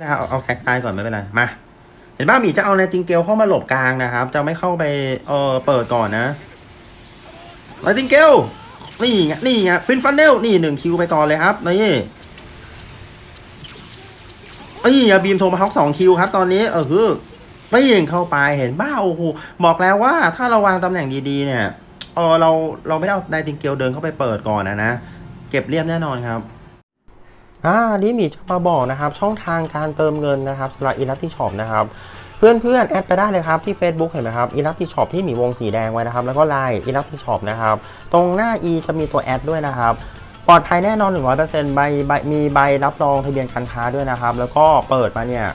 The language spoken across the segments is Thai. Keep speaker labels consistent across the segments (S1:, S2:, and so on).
S1: นะครับเอาเอาแซกตายก่อนไม่เป็นไร มา เห็นป่ะหมีจะเอาในติงเกลเข้ามาหลบกลางนะครับ จะไม่เข้าไปเออเปิดก่อนนะไลติงเกลนี่ไงนี่ไงฟินฟันเนลนี่หนึ่งคิวไปก่อนเลยครับนี่เอ้ยอย่าบีมโทมาฮอกสองคิวครับ ตอนนี้เออคือไม่ยิงเข้าไปเห็นบ้าโอ้โหบอกแล้วว่าถ้าเราวางตำแหน่งดีๆเนี่ยเออเราเราไม่ได้เอาไดติงเกลเดินเข้าไปเปิดก่อนนะนะเก็บเรียบแน่นอนครับ อ่านี่หมีจะมาบอกนะครับ ช่องทางการเติมเงินนะครับสำหรับอีลัตติช็อปนะครับเพื่อนเพื่อนๆ แอดไปได้เลยครับ ที่ Facebook เห็นไหมครับอีลัตติช็อปที่หมีวงสีแดงไว้นะครับ แล้วก็ไลน์อีลัตติช็อปนะครับ ตรงหน้า e จะมีตัวแอดด้วยนะครับ ปลอดภัยแน่นอน 100%ใบใบมีใบรับรองทะเบียนการค้าด้วยนะครับ แล้วก็เปิดมาเนี่ย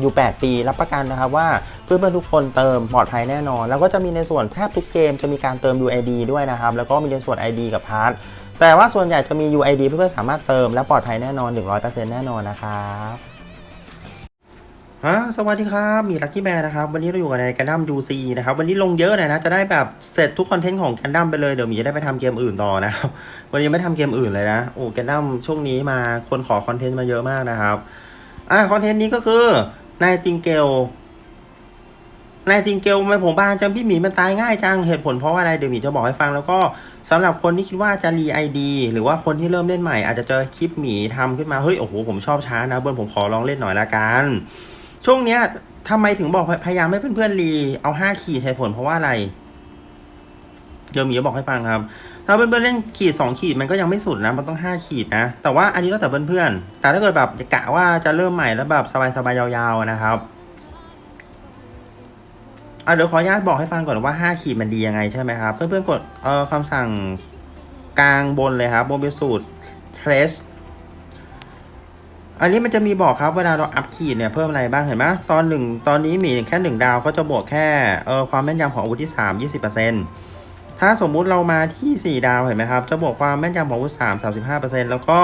S1: อยู่ 8 ปีรับประกันนะครับว่าเพื่อนๆทุกคนเติมปลอดภัยแน่นอน แล้วก็จะมีในส่วนแทบทุกเกมจะมีการเติม UID ด้วยนะครับ แล้วก็มีในส่วน ID กับพาร์ท แต่ว่าส่วนใหญ่จะมี UID เพื่อนๆสามารถเติมและปลอดภัยแน่นอน 100%แน่นอนนะครับฮะสวัสดีครับ มีลักกี้แมนนะครับ วันนี้เราอยู่กับในกันดั้ม UC นะครับ วันนี้ลงเยอะหน่อยนะ จะได้แบบเสร็จทุกคอนเทนต์ของกันดั้มไปเลย เดี๋ยวมีจะได้ไปทำเกมอื่นต่อนะครับ วันนี้ไม่ทำเกมอื่นเลยนะ โอ้กันดั้มช่วงนี้มาคนขอคอนเทนต์มาเยอะมากนะครับ อ่าคอนเทนต์นี้ก็คือ นายติงเกล นายติงเกลไมผมบางจังพี่หมีมันตายง่ายจังเหตุผลเพราะว่าอะไรเดี๋ยวหมีจะบอกให้ฟังแล้วก็สำหรับคนที่คิดว่าจะรีไอดีหรือว่าคนที่เริ่มเล่นใหม่ อาจจะเจอคลิปหมีทำขึ้นมาเฮ้ยโอ้โหผมชอบช้านะเบิร์นผมขอลองเล่นหน่อยละกันช่วงเนี้ยทำไมถึงบอกพยายามให้เพื่อนๆรีเอาห้าขีดเหตุผลเพราะว่าอะไรเดี๋ยวหมีจะบอกให้ฟังครับถ้าเพื่อนๆเล่นขีดสองขีดมันก็ยังไม่สุดนะมันต้องห้าขีดนะ แต่ว่าอันนี้แล้วแต่เพื่อนๆแต่ถ้าเกิดแบบกะว่าจะเริ่มใหม่แล้วแบบสบายๆยาวๆนะครับ อะเดี๋ยวขออนุญาตบอกให้ฟังก่อนว่าห้าขีดมันดียังไงใช่ไหมครับ เพื่อนๆกดเอ่อคำสั่งกลางบนเลยครับบนเป็นสูตร trace อันนี้มันจะมีบอกครับเวลาเราอัพขีดเนี่ยเพิ่มอะไรบ้างเห็นไหมตอนหนึ่งตอนนี้มีแค่หนึ่งดาวก็จะบวกแค่เออความแม่นยำของอาวุธที่สามยี่สิบเปอร์เซ็นต์ถ้าสมมุติเรามาที่4ดาวเห็นไหมครับจะบวกความแม่นยำของอาวุธ3 35%แล้วก็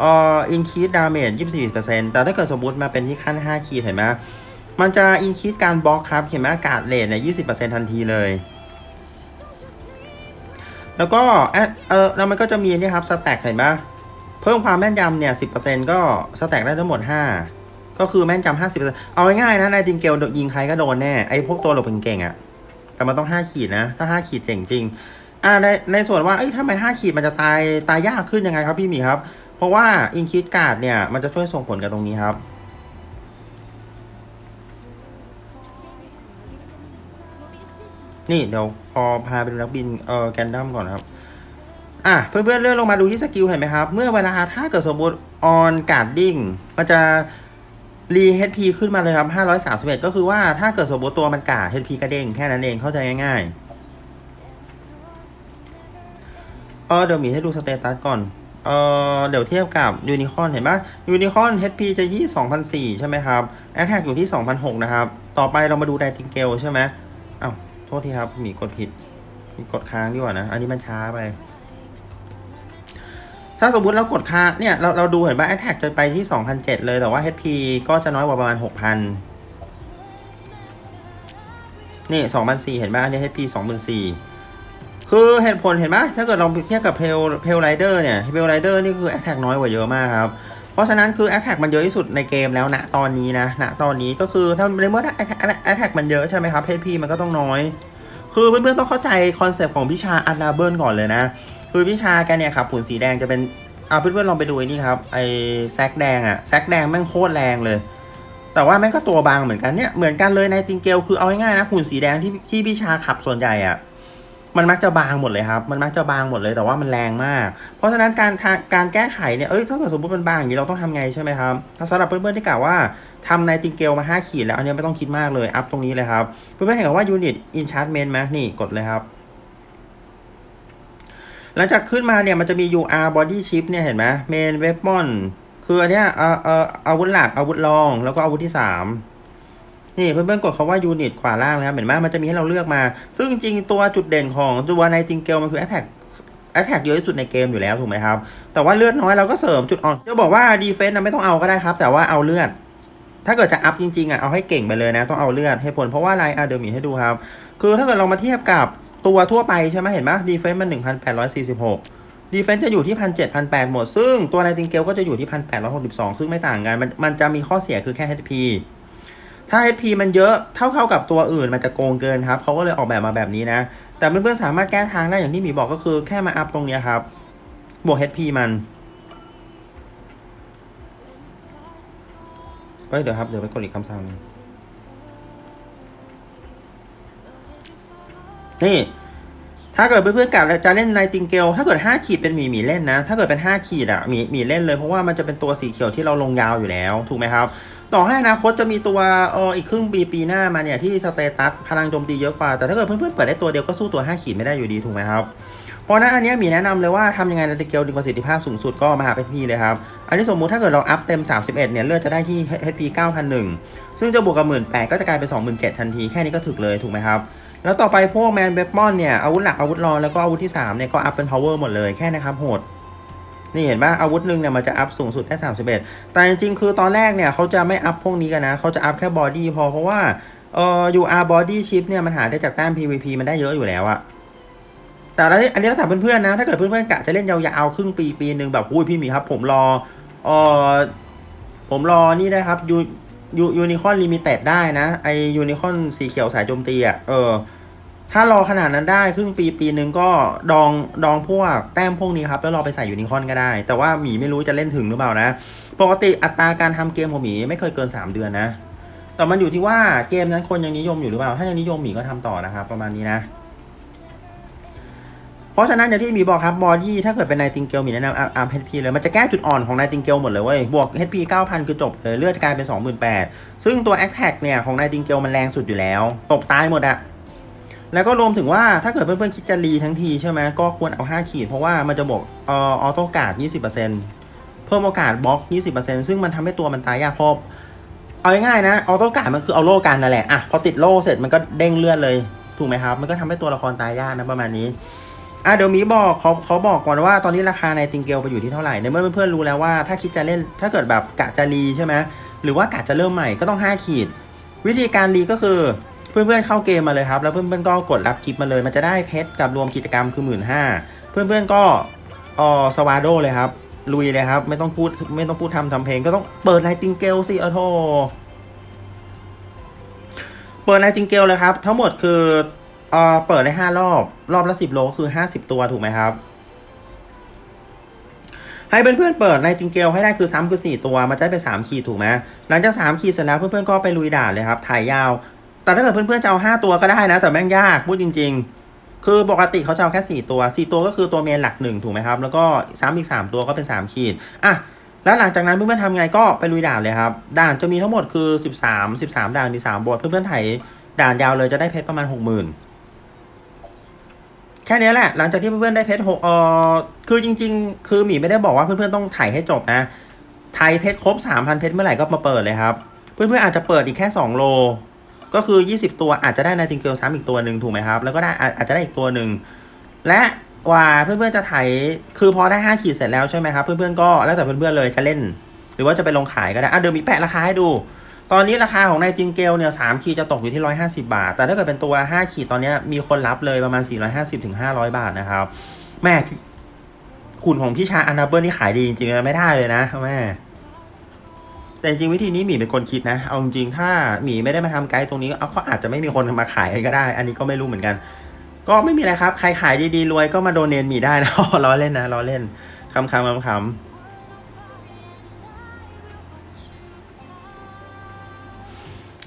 S1: เอ่อ increase damage 24%แต่ถ้าเกิดสมมุติมาเป็นที่ขั้น5ขีดเห็นไหม มันจะ increase การบล็อกครับเห็นไหมอากาศเลทเนี่ย20%ทันทีเลย แล้วก็แอเออแล้วมันก็จะมีนี่ครับสแต็กเห็นไหมเพิ่มความแม่นยำเนี่ย10%ก็สแต็กได้ทั้งหมด5ก็คือแม่นยำ50%เอาง่ายๆนะในติงเกลยิงใครก็โดนแน่ไอ้พวกตัวหลบเก่งๆอะแต่มันต้องห้าขีดนะ ถ้าห้าขีดเจ๋งจริงอ่าในในส่วนว่าเอ้ยทำไมห้าขีดมันจะตายตายยากขึ้นยังไงครับพี่หมีครับ เพราะว่าอินคิดการ์ดเนี่ยมันจะช่วยส่งผลกับตรงนี้ครับ นี่เดี๋ยวพอพาไปดูนักบินเออแกนดัมก่อนครับอะเพื่อนๆเลื่อนลงมาดูที่สกิลเห็นไหมครับ เมื่อเวลาถ้าเกิดสมมติออนการ์ดดิ้งมันจะรี HP ขึ้นมาเลยครับ531ก็คือว่าถ้าเกิดสมมติตัวมันกาด HP กระเด้งแค่นั้นเองเข้าใจง่ายๆเออเดี๋ยวมีให้ดูสเตตัสก่อนเออเดี๋ยวเทียบกับยูนิคอนเห็นปะยูนิคอน HP จะยี่2,004ใช่ไหมครับแอคแท็กอยู่ที่2,006นหกนะครับ ต่อไปเรามาดูไดติงเกลใช่ไหม ษทีครับหมีกดผิดมีกดค้างดีกว่านะ อันนี้มันช้าไป ถ้าสมมติเรากดค้างเนี่ยเราเราดูเห็นว่า Attack จะไปที่2,007เลยแต่ว่า HP ก็จะน้อยกว่าประมาณ 6,000 นี่2,004เห็นไหมอันนี้ HP 2,004คือเหตุผลเห็นไหมถ้าเกิดเราเทียบกับเพลเพลไรเดอร์เนี่ยเพลไรเดอร์นี่คือ Attack น้อยกว่าเยอะมากครับ เพราะฉะนั้นคือ Attack มันเยอะที่สุดในเกมแล้วณตอนนี้นะณตอนนี้ก็คือถ้าในเมื่อ Attack Attack มันเยอะใช่ไหมครับ HP มันก็ต้องน้อย คือเพื่อนๆต้องเข้าใจคอนเซปต์ของพิชาอัลลาเบิร์นก่อนเลยนะ คือพิชาแกเนี่ยครับผุนสีแดงจะเป็นเอ่าเพื่อนๆลองไปดูนี่ครับไอ้แซกแดงอะแซกแดงแม่งโคตรแรงเลย แต่ว่าแม่งก็ตัวบางเหมือนกันเนี่ยเหมือนกันเลยในจิงเกลคือเอาง่ายๆนะหุ่นสีแดงที่ที่พิชาขับส่วนใหญ่อะ มันมักจะบางหมดเลยครับ มันมักจะบางหมดเลยแต่ว่ามันแรงมาก เพราะฉะนั้นการทาการแก้ไขเนี่ย เอ้ย ถ้าเกิดสมมติมันบางอย่างนี้เราต้องทำไงใช่ไหมครับถ้าสำหรับเพื่อนๆที่กล่าวว่าทำในติงเกลมา 5 ขีดแล้ว อันนี้ไม่ต้องคิดมากเลย อัพตรงนี้เลยครับ เพื่อนๆเห็นว่ายูนิตอินชาร์ m เมนต์ไหมนี่กดเลยครับ หลังจากขึ้นมาเนี่ยมันจะมี UR body chip เนี่ยเห็นไหม main weapon คืออันเนี้ยเอ่อเอ่ออาวุธหลักอาวุธรอง แล้วก็อาวุธที่3 นี่เพื่อนๆกดคาว่า unit ขวาล่างนะครับเห็นไหมมันจะมีให้เราเลือกมา ซึ่งจริงตัวจุดเด่นของตัวในจิงเกลมันคือ attack attack เยอะที่สุดในเกมอยู่แล้วถูกไหมครับ แต่ว่าเลือดน้อยเราก็เสริมจุดอ่อนจะบอกว่า defense นะไม่ต้องเอาก็ได้ครับ แต่ว่าเอาเลือด ถ้าเกิดจะอัพจริงๆอะเอาให้เก่งไปเลยนะ ต้องเอาเลือดให้ผลเพราะว่าอะไรอะเดี๋ยวมีให้ดูครับ คือถ้าเกิดเรามาเทียบกับตัวทั่วไปใช่ไหมเห็นไหมดีเฟนซ์มัน1,846ดีเฟนซ์จะอยู่ที่พันเจ็ดพันแปดหมด ซึ่งตัวไนติงเกลก็จะอยู่ที่พันแปดร้อยหกสิบสองซึ่งไม่ต่างกัน มันมันจะมีข้อเสียคือแค่ HP ถ้า HP มันเยอะเท่าเท่ากับตัวอื่นมันจะโกงเกินครับเขาก็เลยออกแบบมาแบบนี้นะ แต่เพื่อนๆสามารถแก้ทางได้อย่างที่หมีบอกก็คือแค่มาอัพตรงนี้ครับ บวก HP มันเฮ้ยเดี๋ยวครับ เดี๋ยวไปกดอีกคำสั่งหนึ่งนี่ถ้าเกิดเพื่อนๆกะจะเล่นไนติงเกลถ้าเกิด 5 ขีดเป็นหมีหมีเล่นนะ ถ้าเกิดเป็น 5 ขีดอะหมีหมีเล่นเลยเพราะว่ามันจะเป็นตัวสีเขียวที่เราลงยาวอยู่แล้ว ถูกไหมครับ ต่อให้อนาคตจะมีตัวเอออีกครึ่งปีปีหน้ามาเนี่ยที่สเตตัสพลังโจมตีเยอะกว่า แต่ถ้าเกิดเพื่อนๆเปิดได้ตัวเดียวก็สู้ตัว 5 ขีดไม่ได้อยู่ดีถูกไหมครับ เพราะนั้นอันนี้มีแนะนำเลยว่าทำยังไงไนติงเกลดึงประสิทธิภาพสูงสุดก็มาหาพี่เลยครับ อันนี้สมมุติถ้าเกิดเราอัพเต็ม 31 เนี่ยเลือดจะได้ที่ HP 9,001ซึ่งจะบวกกับ 18,000ก็จะกลายเป็น27,000ทันทีแค่นี้ก็ถึกเลยถูกไหมครับแล้วต่อไปพวกแมนเบปมอนเนี่ยอาวุธหลักอาวุธรองแล้วก็อาวุธที่3เนี่ยก็อัพเป็น power หมดเลยแค่นะครับโหด นี่เห็นป่ะอาวุธหนึ่งเนี่ยมันจะอัพสูงสุดแค่31 แต่จริงๆ คือตอนแรกเนี่ยเขาจะไม่อัพพวกนี้กันนะ เขาจะอัพแค่บอดี้พอเพราะว่าเอ่อ UR body chip เนี่ยมันหาได้จากแต้ม PVP มันได้เยอะอยู่แล้วอะแต่แล้วอันนี้เราถามเพื่อนๆนะ ถ้าเกิดเพื่อนๆกะจะเล่นยาวๆครึ่งปีปีหนึ่งแบบอุ้ยพี่มีครับ ผมรอเอ่อผมรอนี่ได้ครับยูยูยูนิคอนลิมิเต็ดได้นะไอยูนิคอนสีเขียวสายโจมตีอะเออ ถ้ารอขนาดนั้นได้ครึ่งปีปีหนึ่งก็ดองดองพวกแต้มพวกนี้ครับ แล้วรอไปใส่ยูนิคอนก็ได้ แต่ว่าหมีไม่รู้จะเล่นถึงหรือเปล่านะ ปกติอัตราการทำเกมของหมีไม่เคยเกิน 3 เดือนนะ แต่มันอยู่ที่ว่าเกมนั้นคนยังนิยมอยู่หรือเปล่า ถ้ายังนิยมหมีก็ทำต่อนะครับ ประมาณนี้นะ เพราะฉะนั้นอย่างที่หมีบอกครับบอดี้ถ้าเกิดเป็นไนติงเกลหมีแนะนำอาร์มเฮดพีเลยมันจะแก้จุดอ่อนของไนติงเกลหมดเลยเว้ยบวก HP 9,000คือจบเลยเลือดกลายเป็น28,000ซึ่งตัว a อ t แท็กเนี่ยของไนติงเกลมันแรงสุดอยู่แล้วตกตายหมดอะ แล้วก็รวมถึงว่าถ้าเกิดเพื่อนๆคิดจะรีทั้งทีใช่ไหมก็ควรเอา 5 ขีด เพราะว่ามันจะบวกอออโต้การ์ด20%เพิ่มโอกาสบล็อก 20%ซึ่งมันทำให้ตัวมันตายยากเพราะเอาง่ายๆนะออโต้การ์ดมันคือเอาโล่กันนั่นแหละอะพอติดโล่เสร็จมันก็เด้งเลือดเลยถูกไหมครับ มันก็ทำให้ตัวละครตายยากนะประมาณนี้อะเดี๋ยวมีบอกเขาเขาบอกก่อนว่าตอนนี้ราคาในติงเกลไปอยู่ที่เท่าไหร่ในเมื่อเพื่อนๆรู้แล้วว่าถ้าคิดจะเล่นถ้าเกิดแบบกะจะรีใช่ไหมหรือว่ากะจะเริ่มใหม่ก็ต้อง 5 ขีด วิธีการรีก็คือ เพื่อนๆเข้าเกมมาเลยครับ แล้วเพื่อนๆก็กดรับคลิปมาเลย มันจะได้เพชรกับรวมกิจกรรมคือหมื่นห้าเพื่อนๆก็ออสวาโดเลยครับ ลุยเลยครับ ไม่ต้องพูดไม่ต้องพูดทำทำเพลงก็ต้องเปิดไนติงเกลสิเออโทเปิดไนติงเกลเลยครับ ทั้งหมดคือเออเปิดได้ห้ารอบ รอบละสิบโลก็คือห้าสิบตัวถูกไหมครับให้เพื่อนๆเปิดในติงเกลให้ได้คือซ้ำคือ 4 ตัว มันจะได้เป็น3ขีดถูกไหมหลังจาก3ขีดเสร็จแล้วเพื่อนๆก็ไปลุยด่านเลยครับ ถ่ายยาว แต่ถ้าเกิดเพื่อนๆจะเอา5ตัวก็ได้นะ แต่แม่งยากพูดจริง ๆ คือปกติเขาจะเอาแค่4ตัว4ตัวก็คือตัวเมนหลักหนึ่งถูกไหมครับ แล้วก็ซ้ำอีก3ตัวก็เป็น3ขีดอะแล้วหลังจากนั้นเพื่อนๆทำไงก็ไปลุยด่านเลยครับ ด่านจะมีทั้งหมดคือ 13 13 ด่านมี 3 บท เพื่อนๆถ่ายด่านยาวเลยจะได้เพชรประมาณ 60,000 แค่นี้แหละ หลังจากที่เพื่อนๆได้เพชรหกเออคือจริง ๆ คือหมีไม่ได้บอกว่าเพื่อนๆต้องถ่ายให้จบนะถ่ายเพชรครบ 3,000 เพชรเมื่อไหร่ก็มาเปิดเลยครับ เพื่อนๆอาจจะเปิดอีกแค่ 2 โล ก็คือ 20 ตัวอาจจะได้ในติงเกิลซ้ำอีกตัวหนึ่งถูกไหมครับ แล้วก็ได้อาจจะได้อีกตัวหนึ่ง และกว่าเพื่อนๆจะถ่ายคือพอได้ 5 ขีดเสร็จแล้วใช่ไหมครับ เพื่อนๆก็แล้วแต่เพื่อนๆเลยจะเล่น หรือว่าจะไปลงขายก็ได้อะเดี๋ยวมีแปะราคาให้ดู ตอนนี้ราคาของในติงเกลเนี่ยสามขีดจะตกอยู่ที่ 150 บาท แต่ถ้าเกิดเป็นตัว 5 ขีดตอนนี้มีคนรับเลยประมาณ 450ถึง500 บาทนะครับ แม่ขุนของพี่ชาอันดับเบิลนี่ขายดีจริงๆไม่ได้เลยนะแม่ แต่จริงวิธีนี้หมีเป็นคนคิดนะ เอาจริงถ้าหมีไม่ได้มาทำไกด์ตรงนี้เอาก็อาจจะไม่มีคนมาขายก็ได้ อันนี้ก็ไม่รู้เหมือนกัน ก็ไม่มีอะไรครับ ใครขายดีๆรวยก็มาโดเนทหมีได้นะล้อเล่นนะล้อเล่นคำคำคำคำ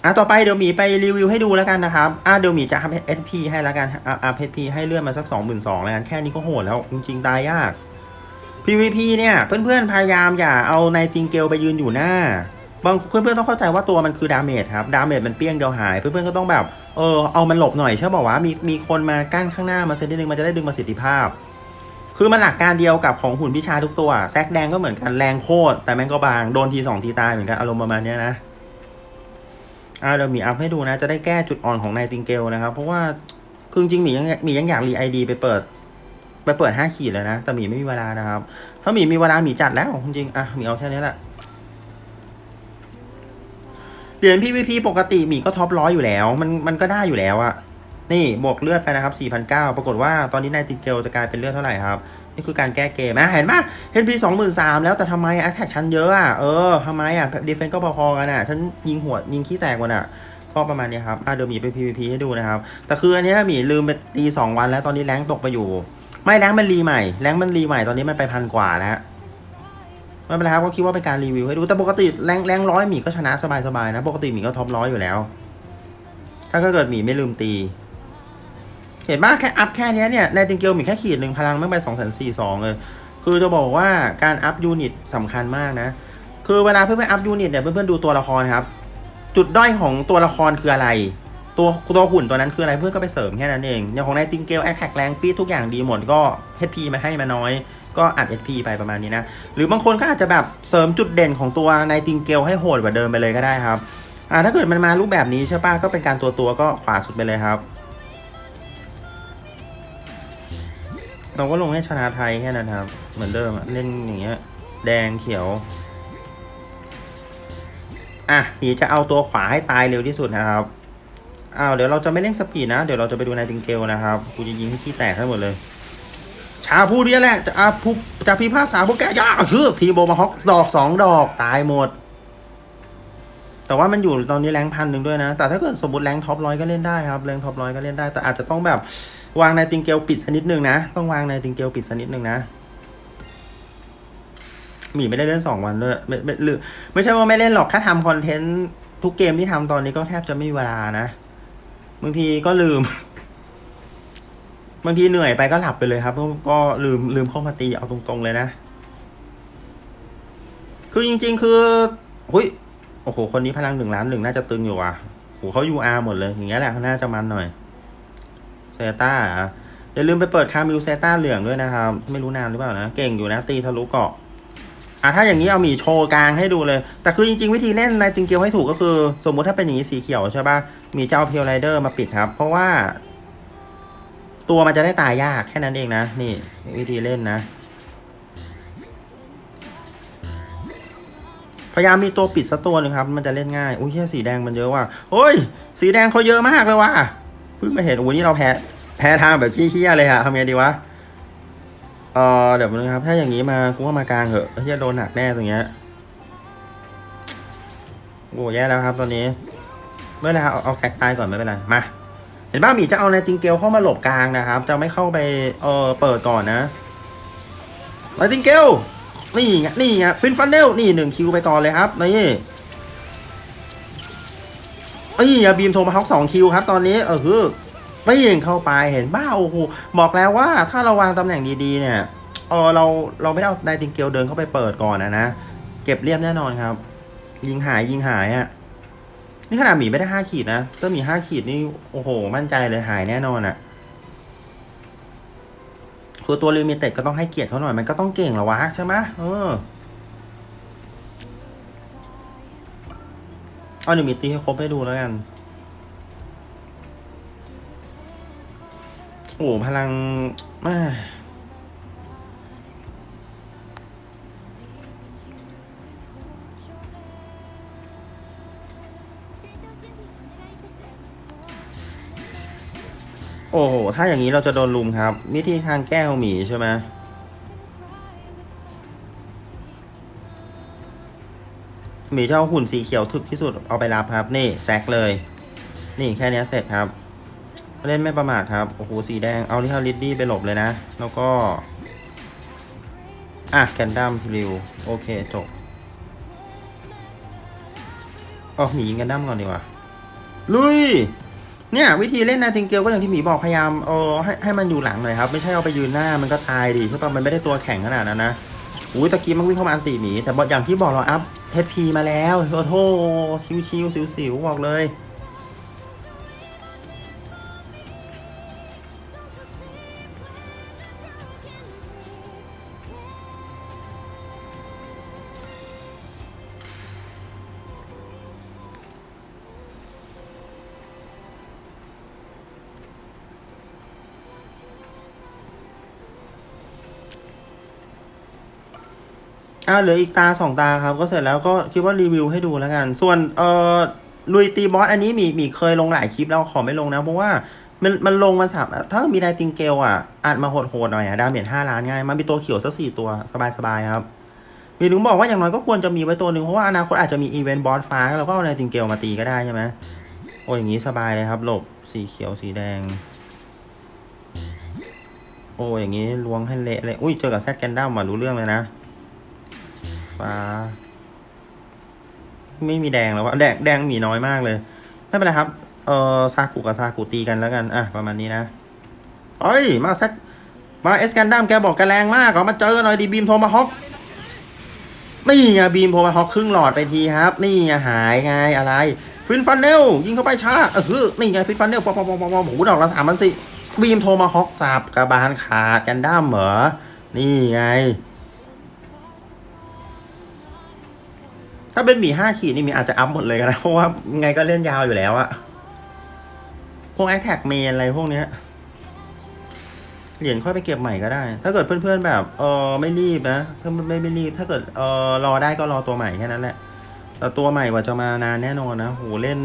S1: อะต่อไปเดี๋ยวหมีไปรีวิวให้ดูแล้วกันนะครับ อะเดี๋ยวหมีจะอัพ SP ให้แล้วกันอะอัพ SP ให้เลื่อนมาสัก22,000แล้วกัน แค่นี้ก็โหดแล้ว จริงๆตายยาก PVP เนี่ย เพื่อนๆ พยายามอย่าเอาในติงเกลไปยืนอยู่หน้า บางเพื่อนๆ ต้องเข้าใจว่าตัวมันคือดาเมจครับ ดาเมจมันเปี้ยงเดียวหาย เพื่อนๆ ก็ต้องแบบ เออ เอามันหลบหน่อยใช่ป่าวะ มีมีคนมากั้นข้างหน้ามาเซนนิดนึงมันจะได้ดึงประสิทธิภาพ คือมันหลักการเดียวกับของหุ่นพิชาทุกตัว แซกแดงก็เหมือนกัน แรงโคตร แต่แม่งก็บาง โดนทีสองทีตายเหมือนกัน อารมณ์ประมาณนี้นะอ่าเดี๋ยวมีอัพให้ดูนะ จะได้แก้จุดอ่อนของไนติงเกลนะครับ เพราะว่าคือจริงๆหมียังหมียังอยากรีไอดีไปเปิด ไปเปิดห้าขีดเลยนะแต่หมีไม่มีเวลานะครับ ถ้าหมีมีเวลาหมีจัดแล้วจริงๆอะหมีเอาแค่นี้แหละเหรียญ PVP ปกติหมีก็ท็อปร้อยอยู่แล้ว มันมันก็ได้อยู่แล้วอะนี่บวกเลือดไปนะครับ4,900ปรากฏว่าตอนนี้ไนติเกลจะกลายเป็นเลือดเท่าไหร่ครับ นี่คือการแก้เกมนะเห็นปะเห็นพีสองหมื่นสามแล้วแต่ทำไมแอคแทกชั้นเยอะอะเออทำไมอะดีเฟนก็พอๆกันอะฉันยิงหัวยิงขี้แตกหมดอะก็ประมาณนี้ครับอะเดี๋ยวหมีไป PVP ให้ดูนะครับ แต่คืออันนี้หมีลืมไปตีสองวันแล้วตอนนี้แรงตกไปอยู่ ไม่แรงมันรีใหม่แรงมันรีใหม่ตอนนี้มันไปพันกว่าแล้วไม่เป็นไรครับก็คิดว่าเป็นการรีวิวให้ดูแต่ปกติแรงแรงร้อยหมีก็ชนะสบายๆนะ ปกติหมีก็ท็อปร้อยอยู่แล้ว ถ้าเกิดหมีไม่ลืมตี เห็นปะแค่อัพแค่นี้เนี่ยในติงเกิลหมีแค่ขีดหนึ่งพลังไม่ไปสองแสนสี่สองเลยคือจะบอกว่าการอัพยูนิตสำคัญมากนะ คือเวลาเพื่อนๆอัพยูนิตเนี่ยเพื่อนๆดูตัวละครครับ จุดด้อยของตัวละครคืออะไร ตัวตัวหุ่นตัวนั้นคืออะไรเพื่อนก็ไปเสริมแค่นั้นเองอย่างของในติงเกลแอคแท็กแรงปีดทุกอย่างดีหมดก็ HP มันให้มาน้อย ก็อัด HP ไปประมาณนี้นะ หรือบางคนก็อาจจะแบบเสริมจุดเด่นของตัวในติงเกลให้โหดกว่าเดิมไปเลยก็ได้ครับอ่าถ้าเกิดมันมารูปแบบนี้ใช่ปะก็เป็นการตัวตัวก็ขวาสุดไปเลยครับ เราก็ลงให้ชนะไทยแค่นั้นครับ เหมือนเดิมเล่นอย่างเงี้ยแดงเขียวอะหนีจะเอาตัวขวาให้ตายเร็วที่สุดนะครับ อ้าวเดี๋ยวเราจะไม่เล่นสปีดนะ เดี๋ยวเราจะไปดูในติงเกลนะครับกูจะยิงให้ขี้แตกให้หมดเลย ชาผู้เดียแหละจะอาผู้จะพิพากษาพวกแกยากคือทีโบมาฮอกดอกสองดอกตายหมด แต่ว่ามันอยู่ตอนนี้แรงพันหนึ่งด้วยนะ แต่ถ้าเกิดสมมติแรงท็อปร้อยก็เล่นได้ครับแรงท็อปร้อยก็เล่นได้ แต่อาจจะต้องแบบวางในติงเกลปิดสักนิดนึงนะ ต้องวางในติงเกลปิดสักนิดนึงนะหมีไม่ได้เล่นสองวันด้วยไม่ไม่หรือไม่ใช่ว่าไม่เล่นหรอกถ้าทำคอนเทนต์ทุกเกมที่ทำตอนนี้ก็แทบจะไม่มีเวลานะ บางทีก็ลืม บางทีเหนื่อยไปก็หลับไปเลยครับ ก็ลืมลืมเข้ามาตีเอาตรงๆเลยนะ คือจริง ๆ คือหุยโอ้โห คนนี้พลังหนึ่งล้านหนึ่งน่าจะตึงอยู่ว่ะโหเขายูอาร์หมดเลย อย่างเงี้ยแหละเขาน่าจะมันหน่อยเซต้าอะอย่าลืมไปเปิดคามิลเซต้าเหลืองด้วยนะครับ ไม่รู้นานหรือเปล่านะ เก่งอยู่นะ ตีทะลุเกาะ อะถ้าอย่างนี้เอาหมีโชว์กลางให้ดูเลย แต่คือจริง ๆ วิธีเล่นในจริงเกียวให้ถูกก็คือ สมมุติถ้าเป็นอย่างนี้สีเขียวใช่ปะหมีเจะเอาเพียวไรเดอร์มาปิดครับ เพราะว่า ตัวมันจะได้ตายยากแค่นั้นเองนะ นี่ วิธีเล่นนะพยายามมีตัวปิดสักตัวนึงครับ มันจะเล่นง่าย อุ้ยแค่สีแดงมันเยอะว่ะโอ้ย สีแดงเขาเยอะมากเลยว่ะ เพิ่งมาเห็นโอ้ยนี่เราแพ้ แพ้ทางแบบขี้ๆเลยอะทำไงดีวะ เออเดี๋ยวนึงครับ ถ้าอย่างนี้มากูว่ามากลางเหอะเฮียโดนหนักแน่ตรงเนี้ยโอ้แย่แล้วครับตอนนี้ไม่เป็นไรครับเอาแซกตายก่อนไม่เป็นไรมาเห็นบ้ามีจะเอาในติงเกลเข้ามาหลบกลางนะครับ จะไม่เข้าไปเออเปิดก่อนนะในติงเกลนี่ไงนี่ไงฟินฟันเนลนี่หนึ่งคิวไปก่อนเลยครับนี่เอ้ยอย่าบีมโทรมาฮอกสองคิวครับตอนนี้เออคือ ไม่ยิงเข้าไปเห็นบ้าโอ้โหบอกแล้วว่าถ้าเราวางตำแหน่งดีๆเนี่ยเออเราเราไม่ได้เอาในติงเกลเดินเข้าไปเปิดก่อนนะนะเก็บเรียบแน่นอนครับ ยิงหายยิงหายอะ่ะนี่ขนาดหมีไม่ได้ห้าขีดนะถ้าหมีห้าขีดนี่โอ้โห มั่นใจเลยหายแน่นอนอะ่ะคือตัวลิมิเต็ดก็ต้องให้เกียรติเขาหน่อยมันก็ต้องเก่งหรอวะใช่ไหมเออเอาหนึ่งมีตีให้ครบให้ดูแล้วกัน โอ้พลังม่โอ้โห ถ้าอย่างนี้เราจะโดนลุมครับ วิธีทางแก้ของหมีใช่ไหมหมีจะเอาหุ่นสีเขียวถึกที่สุดเอาไปรับครับ นี่แซกเลย นี่แค่นี้เสร็จครับ เล่นไม่ประมาทครับ โอ้โห สีแดง เอาที่เทาลิดดี้ไปหลบเลยนะ แล้วก็ อะ แกนดัมริว โอเค จบอ๋อหมียิงแกนดัมก่อนดีกว่า ลุย เนี่ย วิธีเล่นนาติงเกลก็อย่างที่หมีบอกพยายามเออให้ให้มันอยู่หลังหน่อยครับ ไม่ใช่เอาไปยืนหน้ามันก็ตายดิใช่ปะมันไม่ได้ตัวแข็งขนาดนั้นนะอุ้ยตะกี้มันวิ่งเข้ามาอันตีหมีแต่บอกอย่างที่บอกเราอัพเฮดพีมาแล้วโอ้โหชิวๆสิวๆบอกเลย อ่าเหลืออีกตาสองตาครับ ก็เสร็จแล้วก็คิดว่ารีวิวให้ดูแล้วกัน ส่วนเอ่อลุยตีบอสอันนี้มีมีเคยลงหลายคลิปแล้วขอไม่ลงนะ เพราะว่ามันมันลงมันสับถ้ามีไดติงเกลอะอาจมาโหดๆหน่อยอะดาเมจห้าล้านง่ายมันมีตัวเขียวสักสี่ตัวสบายๆครับมีถึงบอกว่าอย่างน้อยก็ควรจะมีไว้ตัวหนึ่งเพราะว่าอนาคตอาจจะมีอีเวนต์บอสฟ้าเราก็เอาไดติงเกลมาตีก็ได้ใช่ไหมโอ้ยอย่างนี้สบายเลยครับหลบสีเขียวสีแดง โอ้ยอย่างนี้ล้วงให้เละเลยอุ้ยเจอกับแซดแกนดัมมารู้เรื่องเลยนะ ฟ้า ไม่มีแดงแล้ววะแดงแดงมีน้อยมากเลย ไม่เป็นไรครับ เออซากุกับซากุตีกันแล้วกันอะประมาณนี้นะเอ้ย มาแซดมาเอสแกนดัมแกบอกแกแรงมากขอมาเจอหน่อยดีบีมโทมาฮอกนี่ไงบีมโทมาฮอกครึ่งหลอดไปทีครับ นี่ไงหายไงอะไรฟินฟันเนลยิงเข้าไปช้าเออนี่ไงฟินฟันเนลปอปอปอปอปอหูดอกละสามพันสิบีมโทมาฮอกสับกระบาลขาดกันด้ามเหรอนี่ไง ถ้าเป็นหมีห้าขีดนี่มีอาจจะอัพหมดเลยก็ได้เพราะว่าไงก็เล่นยาวอยู่แล้วอะพวกแอคแท็กเมนอะไรพวกเนี้ยเหรียญค่อยไปเก็บใหม่ก็ได้ ถ้าเกิดเพื่อนๆแบบเออไม่รีบนะเพื่อนไม่ไม่รีบ ถ้าเกิดเออรอได้ก็รอตัวใหม่แค่นั้นแหละแต่ตัวใหม่กว่าจะมานานแน่นอนนะโหเล่น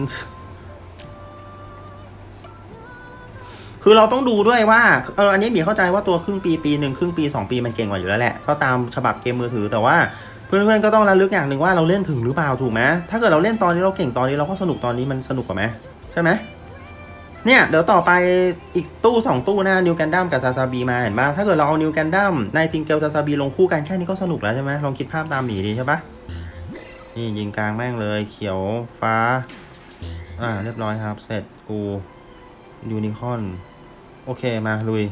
S1: คือเราต้องดูด้วยว่าเอออันนี้หมีเข้าใจว่าตัวครึ่งปีปีหนึ่งครึ่งปีสองปีมันเก่งกว่าอยู่แล้วแหละก็ตามฉบับเกมมือถือแต่ว่า เพื่อนๆก็ต้องระลึกอย่างหนึ่งว่าเราเล่นถึงหรือเปล่าถูกไหมถ้าเกิดเราเล่นตอนนี้เราเก่งตอนนี้เราก็สนุกตอนนี้มันสนุกกว่าไหมใช่ไหมเนี่ยเดี๋ยวต่อไปอีกตู้สองตู้หน้านิวแกนดัมกับซาซาบีมาเห็นปะถ้าเกิดเราเอานิวแกนดัมในติงเกลซาซาบีลงคู่กันแค่นี้ก็สนุกแล้วใช่ไหมลองคิดภาพตามหมีดีใช่ปะนี่ยิงกลางแม่งเลยเขียวฟ้า อ่าเรียบร้อยครับ เสร็จกูยูนิคอนโอเคมาลุย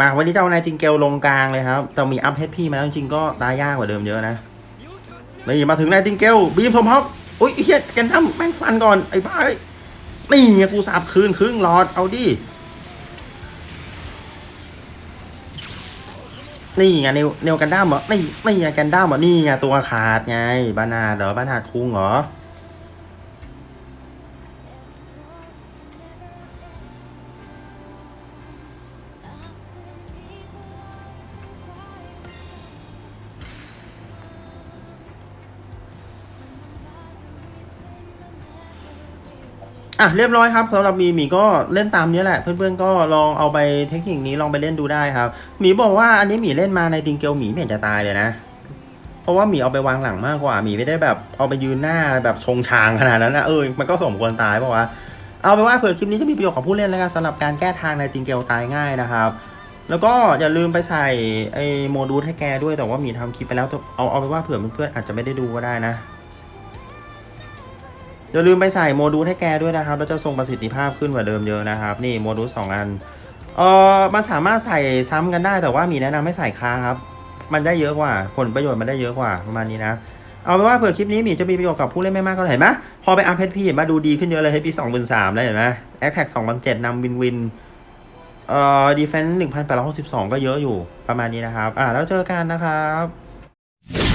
S1: มาวันนี้เจะเอานายติงเกลลงกลางเลยครับ แต่มีอัพเฮดพี่มาแล้วจริงก็ตายยากกว่าเดิมเยอะนะนี่มาถึงนายติงเกลบีมทมฮอกอุ้ยเฮียแกนดัมแม่งฟันก่อนไอ้บ้าเอ้นี่ไงกูสับคืนครึ่งหลอดเอาดินี่ไงเนวเนวกันด้ามเหรอนี่นี่ไงกันด้ามเหรอนี่ไงตัวขาดไงบานาเหรอบานาคุงเหรอ อะเรียบร้อยครับสำหรับมีหมีก็เล่นตามนี้แหละ เพื่อนๆก็ลองเอาไปเทคนิคนี้ลองไปเล่นดูได้ครับหมีบอกว่าอันนี้หมีเล่นมาในติงเกลหมีไม่เห็นจะตายเลยนะ เพราะว่าหมีเอาไปวางหลังมากกว่าหมีไม่ได้แบบเอาไปยืนหน้าแบบชงชางขนาดนั้นนะเออมันก็สมควรตายเปล่าวะเอาไปว่าเผื่อคลิปนี้จะมีประโยชน์กับผู้เล่นแล้วกันสำหรับการแก้ทางในติงเกลตายง่ายนะครับแล้วก็อย่าลืมไปใส่ไอ้โมดูลให้แกด้วยแต่ว่าหมีทำคลิปไปแล้วเอาเอาไปว่าเผื่อเพื่อนๆอาจจะไม่ได้ดูก็ได้นะ อย่าลืมไปใส่โมดูลให้แกด้วยนะครับ แล้วจะทรงประสิทธิภาพขึ้นกว่าเดิมเยอะนะครับ นี่โมดูลสองอันเออมันสามารถใส่ซ้ำกันได้แต่ว่ามีแนะนำให้ใส่ค้าครับ มันได้เยอะกว่า ผลประโยชน์มันได้เยอะกว่าประมาณนี้นะ เอาเป็นว่าเผื่อคลิปนี้มีจะมีประโยชน์กับผู้เล่นไม่มากก็เห็นไหมพอไปอัพเพชรพีมาดูดีขึ้นเยอะเลยให้ปีสองพันสามแล้วเห็นไหมแอคแท็กสองพันเจ็ดนำวินวินเอ่อดีเฟนส์หนึ่งพันแปดร้อยหกสิบสองก็เยอะอยู่ประมาณนี้นะครับ อ่าแล้วเจอกันนะครับ